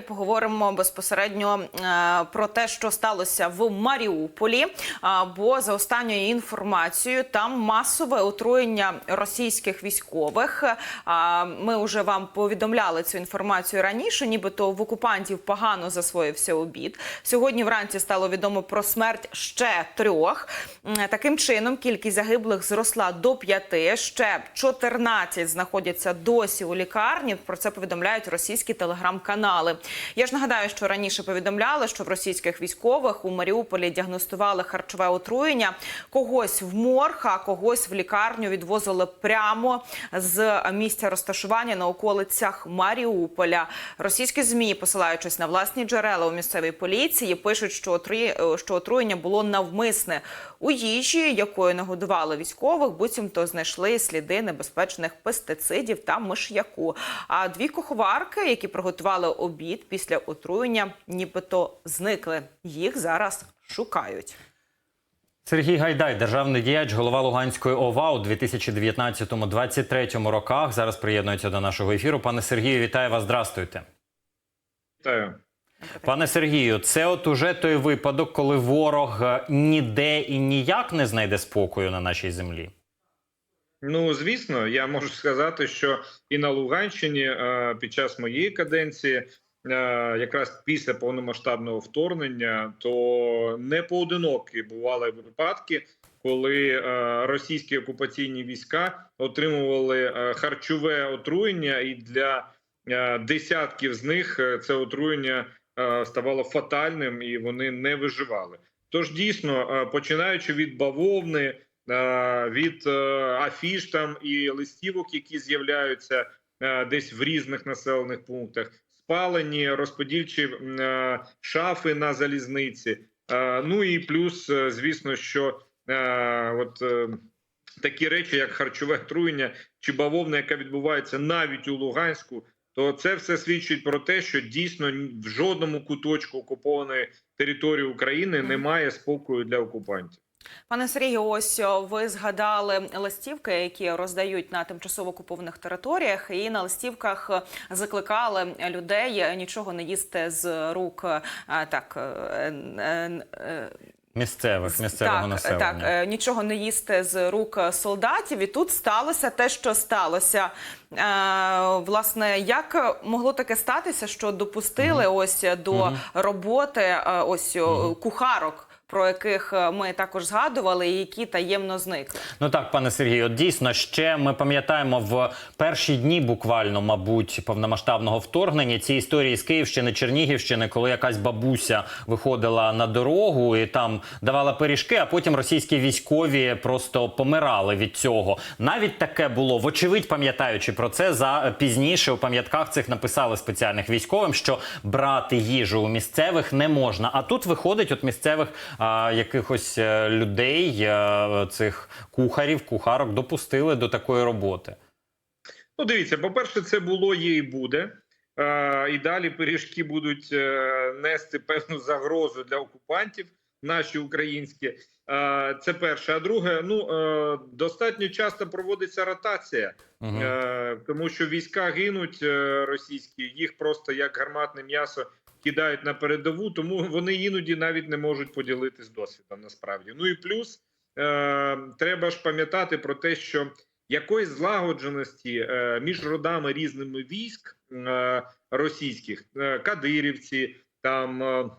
Поговоримо безпосередньо е, про те, що сталося в Маріуполі. А, Бо за останньою інформацією, там масове отруєння російських військових. Ми вже вам повідомляли цю інформацію раніше, нібито в окупантів погано засвоївся обід. Сьогодні вранці стало відомо про смерть ще трьох. Таким чином, кількість загиблих зросла до п'яти. Ще 14 знаходяться досі у лікарні. Про це повідомляють російські телеграм-канали. Я ж нагадаю, що раніше повідомляли, що в російських військових у Маріуполі діагностували харчове отруєння. Когось в морг, а когось в лікарню відвозили прямо з місця розташування на околицях Маріуполя. Російські змі, посилаючись на власні джерела у місцевій поліції, пишуть, що що отруєння було навмисне у їжі, якою нагодували військових, буцімто знайшли сліди небезпечних пестицидів та миш'яку. А дві куховарки, які приготували обід після отруєння, нібито зникли. Їх зараз шукають. Сергій Гайдай, державний діяч, голова Луганської ОВА у 2019-2023 роках. Зараз приєднується до нашого ефіру. Пане Сергію, вітаю вас. Здрастуйте. Вітаю. Пане Сергію, це от уже той випадок, коли ворог е, ніде і ніяк не знайде спокою на нашій землі. Ну звісно, я можу сказати, що і на Луганщині е, під час моєї каденції, якраз після повномасштабного вторгнення, то не поодинокі бували випадки, коли е, російські окупаційні війська отримували е, харчове отруєння, і для е, десятків з них е, це отруєння е, ставало фатальним, і вони не виживали. Тож дійсно, е, починаючи від бавовни. е, від е, афіш там і листівок, які з'являються е, десь в різних населених пунктах, спалені розподільчі е, шафи на залізниці. Е, Ну і плюс, е, звісно, що от такі речі, як харчове труєння чи бавовна, яка відбувається навіть у Луганську. То це все свідчить про те, що дійсно в жодному куточку окупованої території України немає спокою для окупантів. Пане Сергію, ось ви згадали листівки, які роздають на тимчасово окупованих територіях, і на листівках е, закликали людей нічого не їсти з рук е, так. е, е, е, Місцевих місцевого так, населення. Так, е, нічого не їсти з рук солдатів, і тут сталося те, що сталося. Е, власне, як могло таке статися, що допустили ось до роботи е, ось о, кухарок, про яких е, ми також згадували, і які таємно зникли? Ну так, пане Сергію, дійсно ще ми пам'ятаємо в перші дні, буквально, мабуть, повномасштабного вторгнення ці історії з Київщини, Чернігівщини, коли якась бабуся виходила на дорогу і там давала пиріжки, а потім російські військові просто помирали від цього. Навіть таке було, вочевидь, пам'ятаючи про це, за пізніше у пам'ятках цих написали спеціальних військовим, що брати їжу у місцевих не можна. А тут виходить, от місцевих а, якихось е, людей, е, цих кухарів, кухарок допустили до такої роботи. Ну, дивіться, по-перше, це було є і буде. І далі пиріжки будуть е, нести певну загрозу для окупантів, наші українські. Це перше. А друге, ну достатньо часто проводиться ротація, Угу. тому що війська гинуть російські, їх просто як гарматне м'ясо кидають на передову, тому вони іноді навіть не можуть поділитись досвідом. Насправді, ну і плюс е, треба ж пам'ятати про те, що якоїсь злагодженості е, між родами різними військ е, російських е, кадирівці, там е,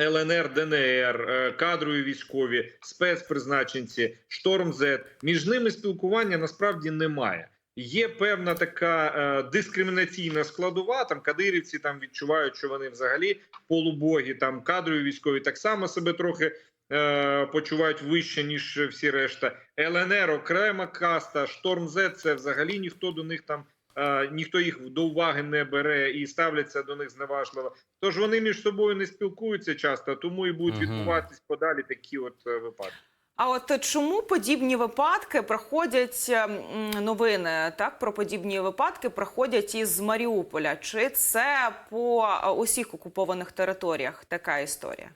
ЛНР, ДНР, е, кадрові військові, спецпризначенці, шторм З між ними спілкування насправді немає. Є певна така е, дискримінаційна складова. Там кадирівці там відчувають, що вони взагалі полубоги. Там кадрові військові так само себе трохи е, почувають вище ніж всі решта. ЛНР окрема каста, шторм З це взагалі ніхто до них там. е, Ніхто їх до уваги не бере і ставляться до них зневажливо. Тож вони між собою не спілкуються часто, тому і будуть відбуватись подалі такі от е, випадки. А от чому подібні випадки проходять ем, новини так про подібні випадки проходять із Маріуполя? Чи це по е, усіх окупованих територіях така історія?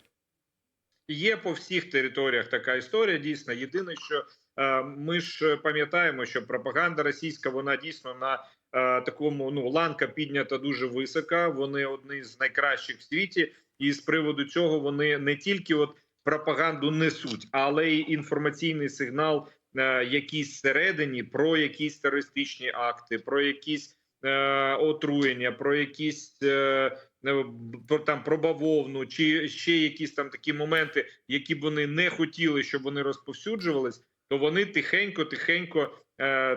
Є по всіх територіях така історія. Дійсно, єдине, що е, ми ж пам'ятаємо, що пропаганда російська вона дійсно на е, такому ну ланка піднята дуже висока. Вони одні з найкращих в світі, і з приводу цього вони не тільки от пропаганду несуть, але й інформаційний сигнал, е, якийсь всередині про якісь терористичні акти, про якісь е, отруєння, про якісь е, е, про там про бавовну, чи ще якісь там такі моменти, які б вони не хотіли, щоб вони розповсюджувались, то вони тихенько, тихенько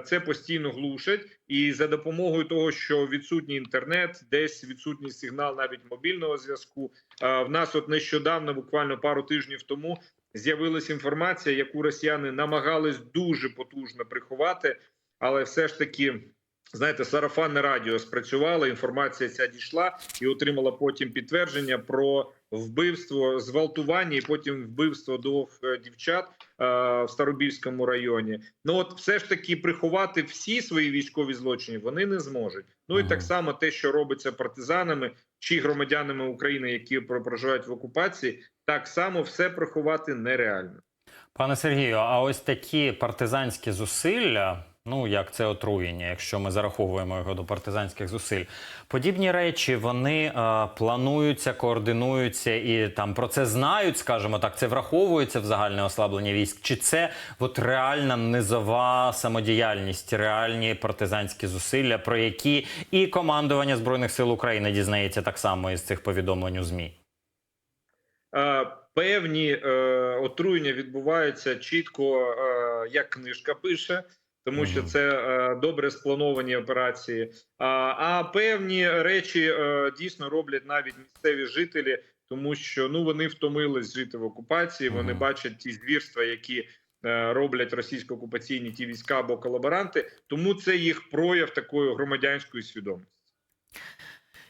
це постійно глушать, і за допомогою того, що відсутній інтернет, десь відсутній сигнал навіть мобільного зв'язку. е, в нас от нещодавно, буквально пару тижнів тому, з'явилася інформація, яку росіяни намагались дуже потужно приховати, але все ж таки. Знаєте, сарафанне радіо спрацювало. Інформація ця дійшла і отримала потім підтвердження про вбивство, зґвалтування і потім вбивство двох е, дівчат е, в Старобільському районі. Ну от все ж таки приховати всі свої військові злочини вони не зможуть. Ну і так само те, що робиться партизанами чи громадянами України, які про- проживають в окупації, так само все приховати нереально. Пане Сергію, а ось такі партизанські зусилля, ну як це отруєння, якщо ми зараховуємо його до партизанських зусиль, подібні речі вони е, плануються, координуються і там про це знають, скажімо так, це враховується в загальне ослаблення військ. Чи це от реальна низова самодіяльність, реальні партизанські зусилля, про які і командування збройних сил України дізнається так само із цих повідомлень у змі? Е, Певні е, отруєння відбуваються чітко, е, як книжка пише, тому що це е, добре сплановані операції. А, певні речі е, дійсно роблять навіть місцеві жителі, тому що ну вони втомились жити в окупації. Вони бачать ті звірства, які е, роблять російсько-окупаційні ті війська або колаборанти. Тому це їх прояв такої громадянської свідомості.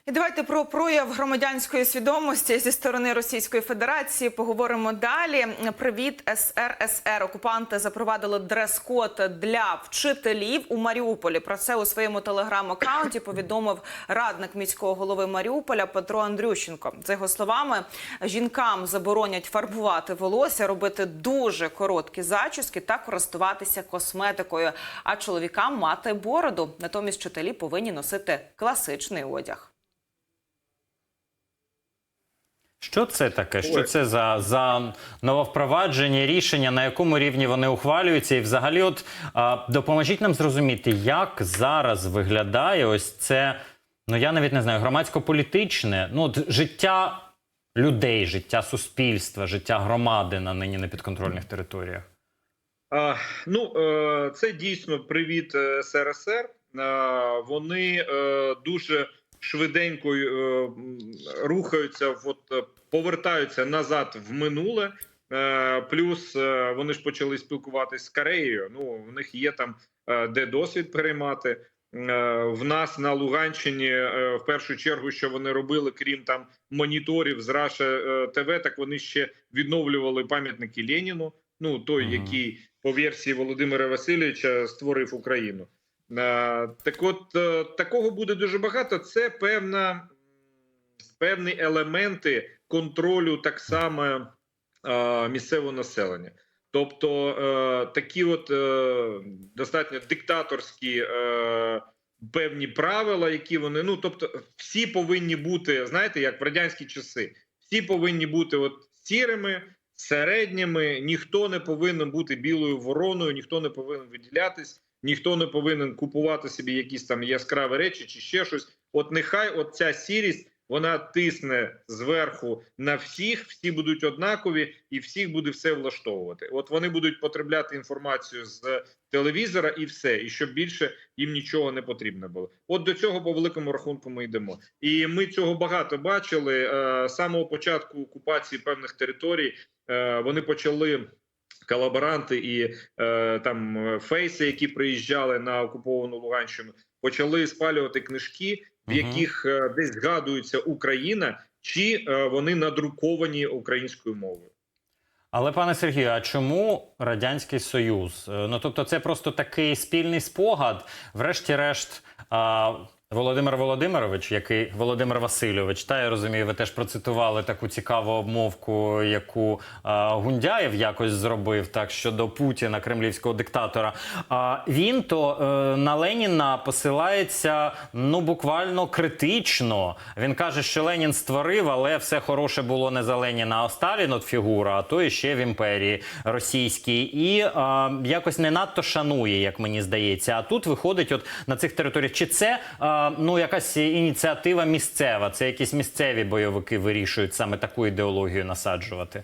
І давайте про прояв громадянської свідомості зі сторони Російської Федерації поговоримо далі. Привіт, СРСР. Окупанти запровадили дрес-код для вчителів у Маріуполі. Про це у своєму телеграм-аккаунті повідомив радник міського голови Маріуполя Петро Андрющенко. За його словами, жінкам заборонять фарбувати волосся, робити дуже короткі зачіски та користуватися косметикою. А чоловікам мати бороду. Натомість вчителі повинні носити класичний одяг. Що це таке? Що це за, за нововпровадження рішення, на якому рівні вони ухвалюються? І взагалі, от а, допоможіть нам зрозуміти, як зараз виглядає ось це, ну я навіть не знаю, громадсько-політичне, ну от життя людей, життя суспільства, життя громади на нині непідконтрольних територіях. А, ну, е, це дійсно привіт е, СРСР. Е, вони дуже швиденько е, рухаються, от, е, повертаються назад в минуле. Е, плюс е, вони ж почали спілкуватись з Кореєю. Ну, в них є там е, де досвід переймати. Е, В нас на Луганщині е, в першу чергу, що вони робили, крім там моніторів з Раша ТВ, так вони ще відновлювали пам'ятники Леніну. Ну той, який по версії Володимира Васильовича створив Україну. Е, Так, от е, такого буде дуже багато. Це певна певні елементи контролю так само е, місцевого населення. Тобто такі от достатньо диктаторські певні правила, які вони ну тобто, всі повинні бути, знаєте, як в радянські часи, всі повинні бути от сірими, середніми, ніхто не повинен бути білою вороною, ніхто не повинен виділятись, ніхто не повинен купувати собі якісь там яскраві речі чи ще щось. От нехай от ця сірість вона тисне зверху на всіх, всі будуть однакові, і всіх буде все влаштовувати. От вони будуть потребляти інформацію з телевізора, і все, і щоб більше їм нічого не потрібно було. От до цього по великому рахунку ми йдемо. І ми цього багато бачили Е, з самого початку окупації певних територій. е, Вони почали. Колаборанти і е, там е, фейси, які приїжджали на окуповану Луганщину, почали спалювати книжки, в яких е, десь згадується Україна, чи е, вони надруковані українською мовою. Але пане Сергію, а чому радянський союз? Е, Ну тобто, це просто такий спільний спогад. Врешті-решт, а, Володимир Володимирович, який Володимир Васильович, та я розумію, ви теж процитували таку цікаву обмовку, яку а, Гундяєв якось зробив так щодо Путіна, кремлівського диктатора. А він то е, на Леніна посилається ну буквально критично. Він каже, що Ленін створив, але все хороше було не за Леніна, а Сталін от фігура, а то і ще в імперії російській, і а, якось не надто шанує, як мені здається. А тут виходить, от на цих територіях, чи це а, ну якась ініціатива місцева? Це якісь місцеві бойовики вирішують саме таку ідеологію насаджувати?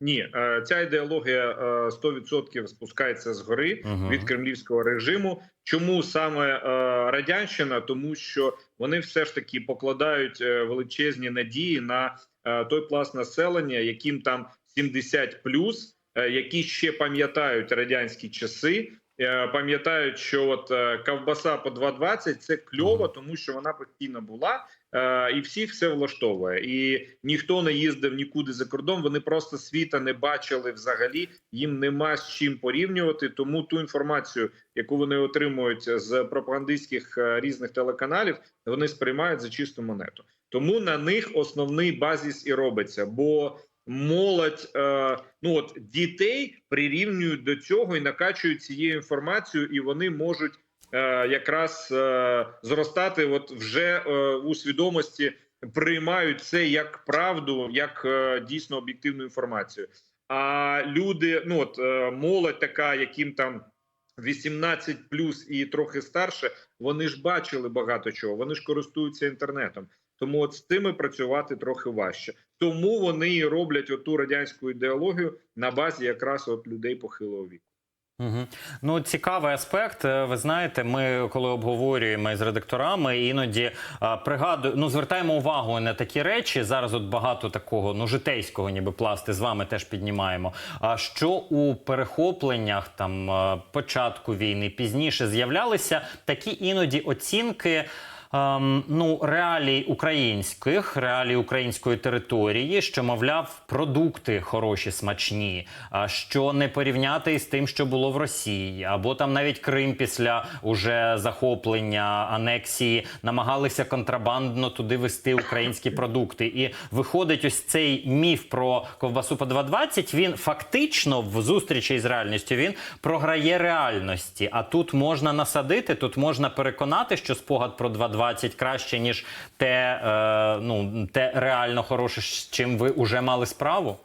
Ні, е, ця ідеологія е, 100% спускається згори Мгм. від кремлівського режиму. Чому саме е, радянщина? Тому що вони все ж таки покладають е, величезні надії на е, той пласт населення, яким там 70 плюс, е, які ще пам'ятають радянські часи. Е, Пам'ятають, що от е, ковбаса по 2,20 – це кльово, тому що вона постійно була, е, і всіх все влаштовує. І ніхто не їздив нікуди за кордон. Вони просто світа не бачили взагалі. Їм нема з чим порівнювати. Тому ту інформацію, яку вони отримують з пропагандистських різних телеканалів, вони сприймають за чисту монету. Тому на них основний базіс і робиться. Бо молодь, е, ну от дітей прирівнюють до цього і накачують цією інформацією, і вони можуть е, якраз е, зростати, от вже у свідомості приймають це як правду, як дійсно об'єктивну інформацію. А люди, ну от молодь, така, яким там 18 плюс і трохи старше, вони ж бачили багато чого. Вони ж користуються інтернетом. Тому от з тими працювати трохи важче. Тому вони і роблять оту радянську ідеологію на базі якраз от людей похилого віку. Угу. Ну, цікавий аспект. Е, Ви знаєте, ми коли обговорюємо з редакторами, іноді а, пригадую, ну звертаємо увагу на такі речі. Зараз от багато такого ну житейського, ніби пласти з вами теж піднімаємо. А що у перехопленнях там початку війни пізніше з'являлися такі іноді оцінки. Ем, ну, реалій українських, реалій української території, що, мовляв, продукти хороші, смачні, а що не порівняти із тим, що було в Росії, або там навіть Крим після уже захоплення анексії намагалися контрабандно туди вести українські продукти. І виходить, ось цей міф про ковбасу по 2,20, він фактично в зустрічі із реальністю він програє реальності. А тут можна насадити, тут можна переконати, що спогад про 2,20 краще, ніж те, е, ну, те реально хороше, з чим ви вже мали справу.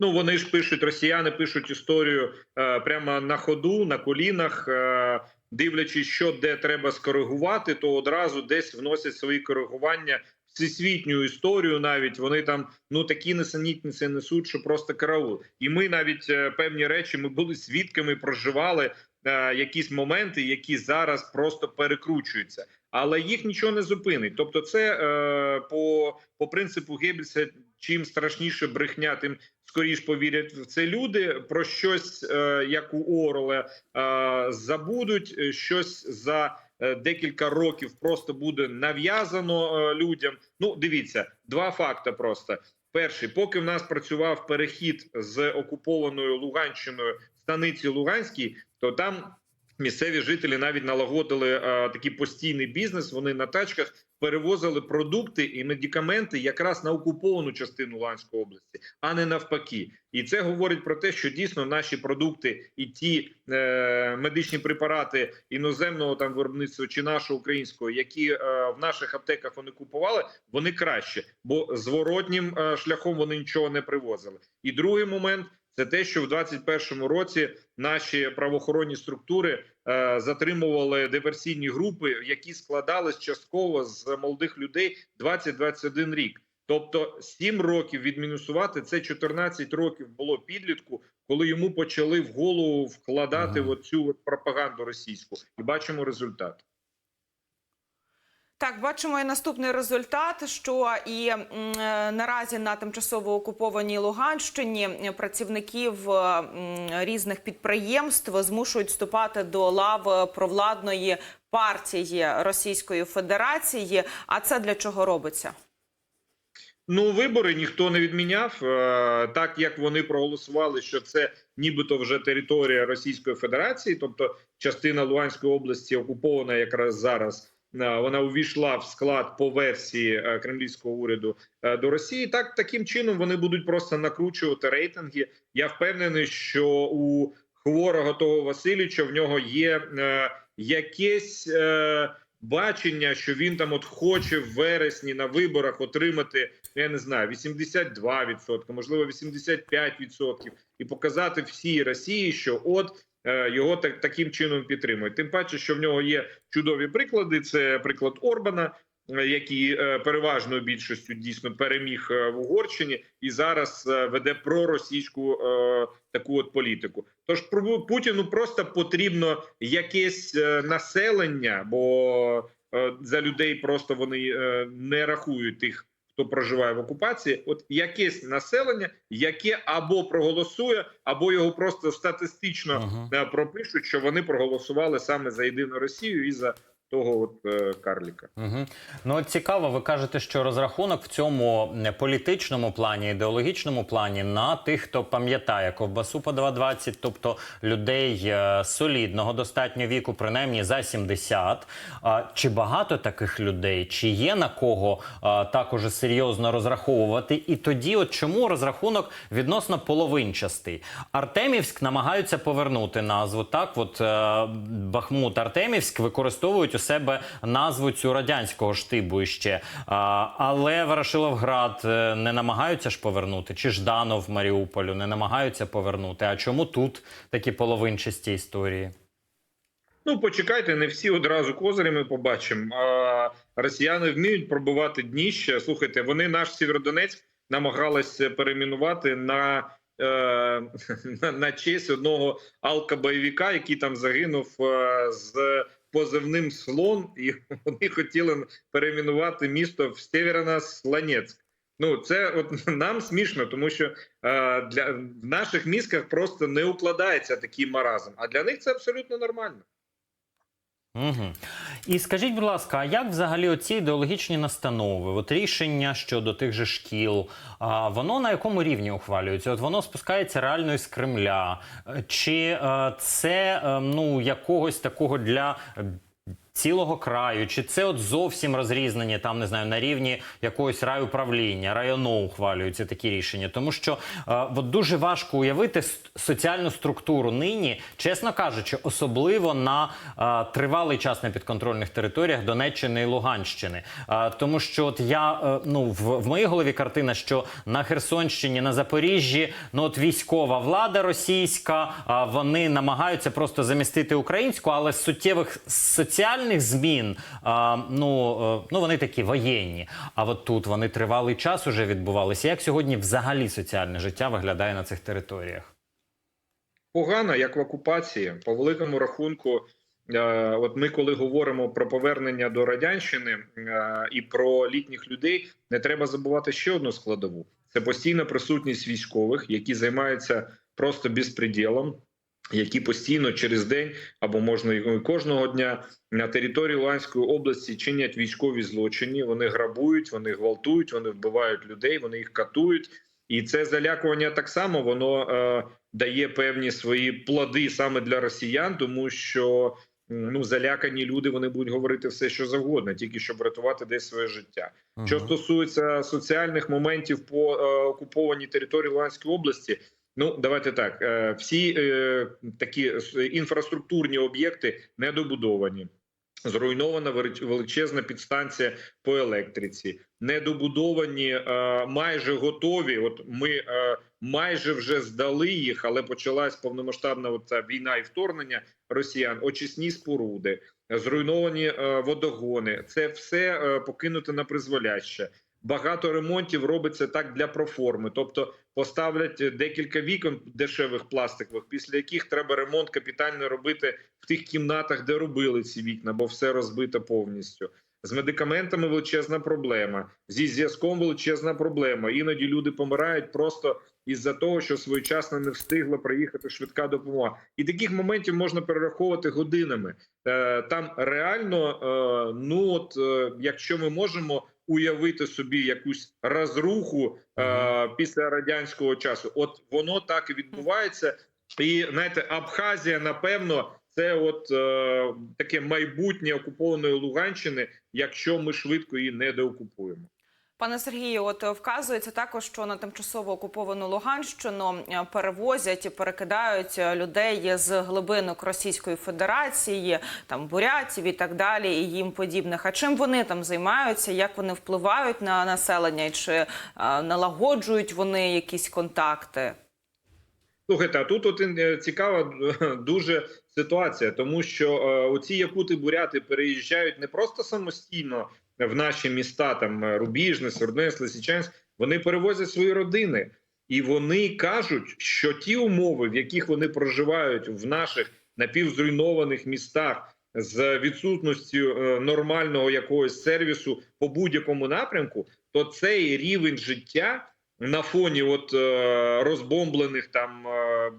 Ну вони ж пишуть, росіяни пишуть історію е, прямо на ходу, на колінах. Е, дивлячись, що де треба скоригувати, то одразу десь вносять свої коригування. Всесвітню історію навіть вони там ну такі несенітниці несуть, що просто караул. І ми навіть е, певні речі ми були свідками, проживали е, якісь моменти, які зараз просто перекручуються, але їх нічого не зупинить. Тобто, це е, по, по принципу Геббельса, чим страшніше брехня, тим скоріш повірять в це люди. Про щось е, як у Орла е, забудуть, е, щось за е, декілька років просто буде нав'язано е, людям. Ну, дивіться, два факти просто. Перший, поки в нас працював перехід з окупованою Луганщиною станиці Луганській, то там місцеві жителі навіть налагодили е, такий постійний бізнес. Вони на тачках перевозили продукти і медикаменти якраз на окуповану частину Луганської області, а не навпаки. І це говорить про те, що дійсно наші продукти і ті е, медичні препарати іноземного там виробництва чи нашого українського, які е, в наших аптеках вони купували, вони краще, бо зворотнім е, шляхом вони нічого не привозили. І другий момент. Це те, що в 21-му році наші правоохоронні структури е, затримували диверсійні групи, які складались частково з молодих людей 20-21 рік. Тобто 7 років відмінусувати це 14 років було підлітку, коли йому почали в голову вкладати Ага. оцю пропаганду російську, і бачимо результат. Так, бачимо і наступний результат, що і е, наразі на тимчасово окупованій Луганщині працівників різних підприємств змушують вступати до лав провладної партії Російської Федерації. А це для чого робиться? Ну, вибори ніхто не відміняв. Е, Так як вони проголосували, що це нібито вже територія Російської Федерації, тобто частина Луганської області окупована якраз зараз вона увійшла в склад по версії е, кремлівського уряду е, до Росії. Так таким чином вони будуть просто накручувати рейтинги. Я впевнений, що у хворого того Васильовича в нього є е, якесь е, бачення, що він там от хоче в вересні на виборах отримати, ну, я не знаю, 82%, можливо, 85%, і показати всій Росії, що от е, його так таким чином підтримують. Тим паче, що в нього є чудові приклади. Це приклад Орбана. е, Який е, переважною більшістю дійсно переміг е, в Угорщині і зараз е, веде проросійську е, таку от політику. Тож Путіну просто потрібно якесь е, населення, бо е, за людей просто вони е, не рахують тих, хто проживає в окупації. От якесь населення, яке або проголосує, або його просто статистично Мгм. е, пропишуть, що вони проголосували саме за єдину Росію і за того от е, карліка. Угу. Ну цікаво, ви кажете, що розрахунок в цьому е, політичному плані, ідеологічному плані на тих, хто пам'ятає ковбасу по 2,20, тобто людей е, солідного достатньо віку, принаймні за 70. А, чи багато таких людей? Чи є на кого а, також серйозно розраховувати? І тоді, от чому розрахунок відносно половинчастий? Артемівськ намагаються повернути назву. Так, от е, Бахмут Артемівськ використовують у себе назву цю радянського штибу іще. А, але Ворошиловград е, не намагаються ж повернути, чи Жданов Маріуполю не намагаються повернути. А чому тут такі половинчасті історії? Ну почекайте, не всі одразу козирі ми побачимо. А росіяни вміють пробувати дніще. Слухайте, вони наш Сєвєродонецьк намагалися перейменувати на, е, на, на честь одного алкобойовика, який там загинув е, з позивним слон, і вони хотіли перейменувати місто в Сєвєродонецьк. Ну, це от нам смішно, тому що е, для в наших мізках просто не укладається такий маразм. А для них це абсолютно нормально. Угу. І скажіть, будь ласка, а як взагалі оці ідеологічні настанови, от рішення щодо тих же шкіл, а, воно на якому рівні ухвалюється? От воно спускається реально із Кремля? Чи е, це е, ну якогось такого для. Е, Цілого краю, чи це от зовсім розрізнені там не знаю на рівні якогось райуправління, району ухвалюються такі рішення, тому що е, от дуже важко уявити соціальну структуру нині, чесно кажучи, особливо на е, тривалий час на підконтрольних територіях Донеччини і Луганщини. Е, тому що от я е, ну в, в моїй голові картина, що на Херсонщині, на Запоріжжі, ну от військова влада російська, а вони намагаються просто замістити українську, але суттєвих соціальних змін, а, ну, е, ну вони такі воєнні. А от тут вони тривалий час уже відбувалися. Як сьогодні взагалі соціальне життя виглядає на цих територіях? погано, як в окупації. По великому рахунку, е, от ми, коли говоримо про повернення до радянщини е, і про літніх людей, не треба забувати ще одну складову: це постійна присутність військових, які займаються просто безпреділом, які постійно через день або можна і кожного дня на території Луганської області чинять військові злочини. Вони грабують, вони гвалтують, вони вбивають людей, вони їх катують. І це залякування так само воно е, дає певні свої плоди саме для росіян, тому що ну залякані люди вони будуть говорити все, що завгодно, тільки щоб врятувати десь своє життя. Що стосується соціальних моментів по е, окупованій території Луганської області, ну давайте так: е, всі е, такі інфраструктурні об'єкти недобудовані. Зруйнована велич- величезна підстанція по електриці, недобудовані, е, майже готові. От ми е, майже вже здали їх, але почалась повномасштабна оця війна і вторгнення росіян. Очисні споруди, зруйновані е, водогони. Це все е, покинуте на призволяще. Багато ремонтів робиться так для проформи, тобто поставлять декілька вікон дешевих пластикових, після яких треба ремонт капітально робити в тих кімнатах, де робили ці вікна, бо все розбито повністю. З медикаментами величезна проблема, зі зв'язком величезна проблема. Іноді люди помирають просто із-за того, що своєчасно не встигла приїхати швидка допомога. І таких моментів можна перераховувати годинами. Е, Там реально, е, ну от е, якщо ми можемо уявити собі якусь розруху е, після радянського часу, от воно так і відбувається. І знаєте, Абхазія, напевно, це от е, таке майбутнє окупованої Луганщини, якщо ми швидко її не деокупуємо. Пане Сергію, от е, вказується також, що на тимчасово окуповану Луганщину е, перевозять і перекидають е, людей з глибинок Російської Федерації, там бурятів і так далі, і їм подібних. А чим вони там займаються? Як вони впливають на населення? Чи налагоджують вони якісь контакти? Слухайте, а тут от цікава дуже ситуація, тому що оці якути буряти переїжджають не просто самостійно в наші міста, там е, Рубіжне, Сверднець, Лисичанськ, вони перевозять свої родини, і вони кажуть, що ті умови, в яких вони проживають в наших напівзруйнованих містах. З відсутністю е, нормального якогось сервісу по будь-якому напрямку, то цей рівень життя на фоні от е, розбомблених там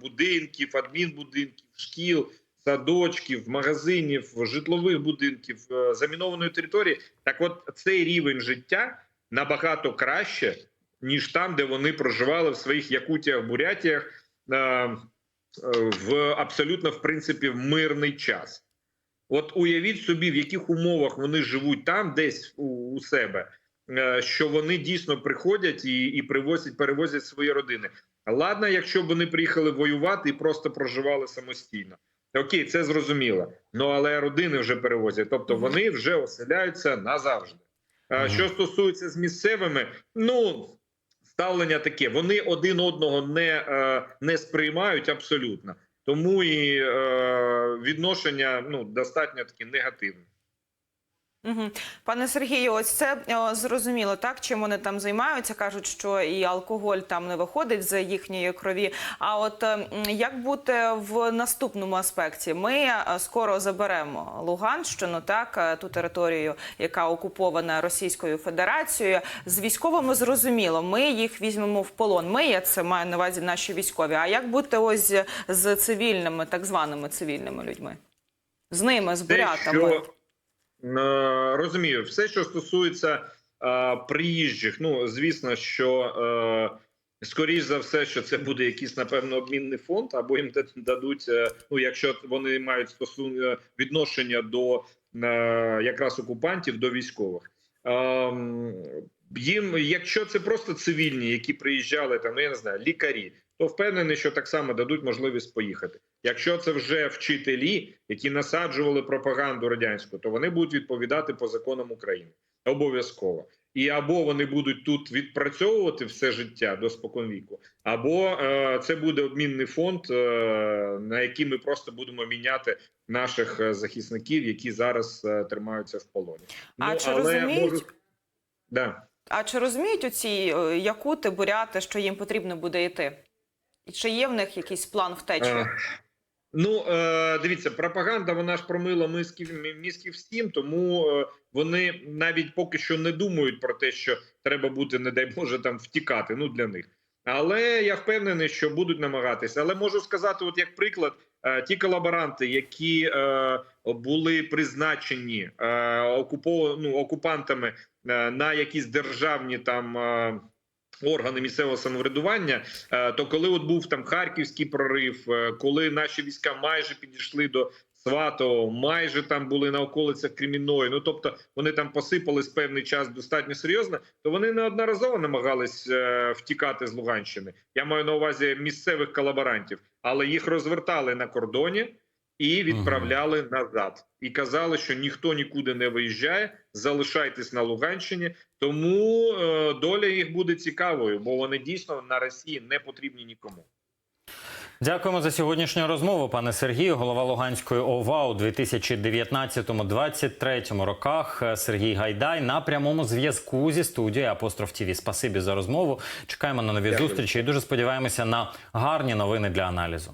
будинків, адмінбудинків, шкіл, садочків, магазинів, житлових будинків, е, замінованої території. Так, от цей рівень життя набагато краще, ніж там, де вони проживали в своїх Якутіях, Бурятіях е, в абсолютно в принципі в мирний час. От уявіть собі, в яких умовах вони живуть там, десь у, у себе, е, що вони дійсно приходять і, і привозять, перевозять свої родини. Ладно, якщо б вони приїхали воювати і просто проживали самостійно. Окей, це зрозуміло. Ну але родини вже перевозять, тобто вони вже оселяються назавжди. А Що стосується з місцевими, ну ставлення таке: вони один одного не, е, не сприймають абсолютно. Тому і е, відношення ну достатньо такі негативне. Угу. Пане Сергію, ось це о, зрозуміло, так чим вони там займаються. кажуть, що і алкоголь там не виходить з їхньої крові. А от е, як бути в наступному аспекті? Ми е, скоро заберемо Луганщину, так е, ту територію, яка окупована Російською Федерацією. З військовими зрозуміло, ми їх візьмемо в полон. Ми я це маю на увазі наші військові. А як бути ось з цивільними, так званими цивільними людьми? З ними, з Те, бурятами? Е, розумію, все, що стосується е, приїжджих, ну звісно, що е, скоріш за все, що це буде якийсь напевно обмінний фонд, або їм дад- дадуть, ну якщо вони мають стосун відношення до якраз окупантів, до військових. Ем, їм, якщо це просто цивільні, які приїжджали там, ну я не знаю, лікарі, то впевнений, що так само дадуть можливість поїхати. Якщо це вже вчителі, які насаджували пропаганду радянську, то вони будуть відповідати по законам України обов'язково. І або вони будуть тут відпрацьовувати все життя до споконвіку, або е, це буде обмінний фонд, е, на який ми просто будемо міняти наших е, захисників, які зараз е, тримаються в полоні. А чи розуміють- Да. А чи розуміють оці е, якути, буряти, що їм потрібно буде йти? І чи є в них якийсь план втечі? Ну е, дивіться, пропаганда вона ж промила мізків, мізків всім, тому е, вони навіть поки що не думають про те, що треба бути, не дай Боже, там втікати. Ну для них. Але я впевнений, що будуть намагатися. Але можу сказати, от як приклад, е, ті колаборанти, які були призначені ну, окупантами на якісь державні там. Органи місцевого самоврядування, е, то коли от був там харківський прорив, е, коли наші війська майже підійшли до Сватого, майже там були на околицях Кремінної, ну тобто вони там посипались певний час достатньо серйозно, то вони неодноразово намагались е, втікати з Луганщини. Я маю на увазі місцевих колаборантів, але їх розвертали на кордоні і відправляли назад. І казали, що ніхто нікуди не виїжджає, залишайтесь на Луганщині. Тому е, доля їх буде цікавою, бо вони дійсно на Росії не потрібні нікому. Дякуємо за сьогоднішню розмову, пане Сергію. Голова Луганської ОВА у 2019-2023 роках. Сергій Гайдай на прямому зв'язку зі студією Апостроф ТІВІ. Спасибі за розмову. Чекаємо на нові Дякую. зустрічі і дуже сподіваємося на гарні новини для аналізу.